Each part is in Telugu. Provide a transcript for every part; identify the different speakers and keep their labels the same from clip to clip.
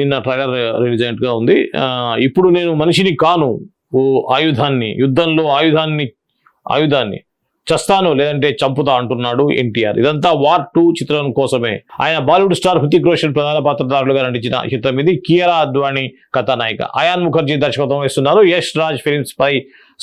Speaker 1: నిన్న ట్రైలర్ రిలీజ్ అయినట్టుగా ఉంది ఇప్పుడు నేను మనిషిని కాను. ఓ ఆయుధాన్ని యుద్ధంలో ఆయుధాన్ని ఆయుధాన్ని చస్తాను లేదంటే చంపుతా అంటున్నాడు ఎన్టీఆర్. ఇదంతా వార్ టూ చిత్రం కోసమే. ఆయన బాలీవుడ్ స్టార్ హృతిక్ రోషన్ ప్రధాన పాత్రధారులుగా నటించిన చిత్రం ఇది. కియరా అద్వాణి కథానాయిక. అయాన్ ముఖర్జీ దర్శకత్వం వేస్తున్నారు యష్ రాజ్ ఫిలిమ్స్ పై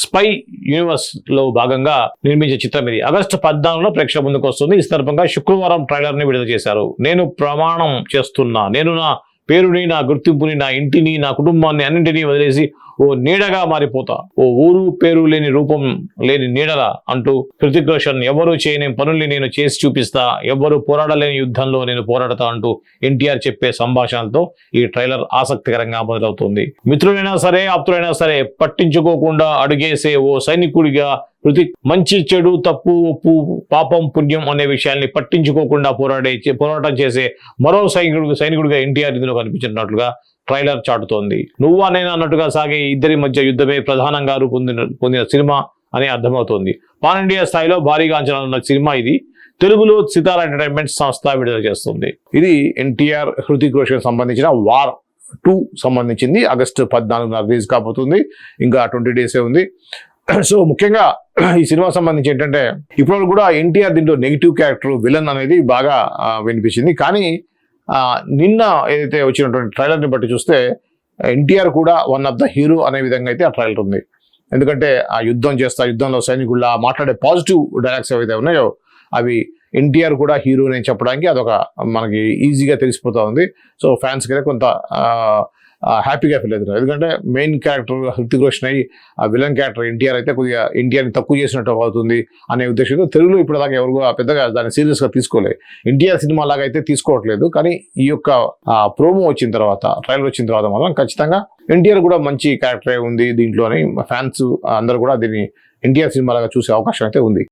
Speaker 1: స్పై యూనివర్స్లో భాగంగా నిర్మించే చిత్రం ఇది. ఆగస్టు పద్నాలుగులో ప్రేక్షకుల ముందుకు వస్తుంది. ఈ సందర్భంగా శుక్రవారం ట్రైలర్ని విడుదల చేశారు. నేను ప్రమాణం చేస్తున్నా. నేను నా పేరుని నా గుర్తింపుని నా ఇంటిని నా కుటుంబాన్ని అన్నింటినీ వదిలేసి ఓ నీడగా మారిపోతా. ఓ ఊరు పేరు లేని రూపం లేని నీడలా అంటూ హృతిక్ రోషన్ ఎవరు చేయని పనుల్ని నేను చేసి చూపిస్తా. ఎవరు పోరాడలేని యుద్ధంలో నేను పోరాడతా అంటూ ఎన్టీఆర్ చెప్పే సంభాషణలతో ఈ ట్రైలర్ ఆసక్తికరంగా మొదలవుతుంది. మిత్రులైనా సరే ఆప్తులైనా సరే పట్టించుకోకుండా అడుగేసే ఓ సైనికుడిగా హృతిక్ మంచి చెడు తప్పు ఉప్పు పాపం పుణ్యం అనే విషయాల్ని పట్టించుకోకుండా పోరాడే పోరాటం చేసే మరో సైనికుడు సైనికుడిగా ఎన్టీఆర్ ఇందులో కనిపించినట్లుగా ట్రైలర్ చాటుతోంది. నువ్వా నేను అన్నట్టుగా సాగే ఇద్దరి మధ్య యుద్ధమే ప్రధానంగా రూపొందిన పొందిన సినిమా అని అర్థమవుతోంది. పాన్ ఇండియా స్థాయిలో భారీగా అంచనా ఉన్న సినిమా ఇది. తెలుగులో సితారా ఎంటర్టైన్మెంట్ సంస్థ విడుదల చేస్తుంది. ఇది ఎన్టీఆర్ హృతిక్ రోషన్ సంబంధించిన వార్ టూ సంబంధించింది. ఆగస్టు పద్నాలుగున రిలీజ్ కాబోతుంది. ఇంకా ట్వంటీ డేసే ఉంది. సో ముఖ్యంగా ఈ సినిమా సంబంధించి ఏంటంటే ఇప్పటివరకు కూడా ఎన్టీఆర్ దీంట్లో నెగిటివ్ క్యారెక్టర్ విలన్ అనేది బాగా వినిపించింది. కానీ నిన్న ఏదైతే వచ్చినటువంటి ట్రైలర్ని బట్టి చూస్తే ఎన్టీఆర్ కూడా వన్ ఆఫ్ ద హీరో అనే విధంగా అయితే ఆ ట్రైలర్ ఉంది. ఎందుకంటే ఆ యుద్ధం చేస్తా యుద్ధంలో సైనికుల్లా మాట్లాడే పాజిటివ్ డైలాగ్స్ ఏవైతే ఉన్నాయో అవి ఎన్టీఆర్ కూడా హీరో అని చెప్పడానికి అదొక మనకి ఈజీగా తెలిసిపోతూ ఉంది. సో ఫ్యాన్స్కి అయితే కొంత హ్యాపీగా ఫీల్ అవుతున్నారు. ఎందుకంటే మెయిన్ క్యారెక్టర్ హృతిక్ రోషన్ అయ్యి ఆ విలన్ క్యారెక్టర్ ఎన్టీఆర్ అయితే కొద్దిగా ఎన్టీఆర్ని తక్కువ చేసినట్టు అవుతుంది అనే ఉద్దేశంతో తెలుగులో ఇప్పుడు దాకా ఎవరు పెద్దగా దాన్ని సీరియస్గా తీసుకోలేదు ఎన్టీఆర్ సినిమా లాగా అయితే తీసుకోవట్లేదు. కానీ ఈ యొక్క ప్రోమో వచ్చిన తర్వాత ట్రైలర్ వచ్చిన తర్వాత మాత్రం ఖచ్చితంగా ఎన్టీఆర్ కూడా మంచి క్యారెక్టర్ ఉంది దీంట్లోని. ఫ్యాన్స్ అందరూ కూడా దీన్ని ఎన్టీఆర్ సినిమా లాగా చూసే అవకాశం అయితే ఉంది.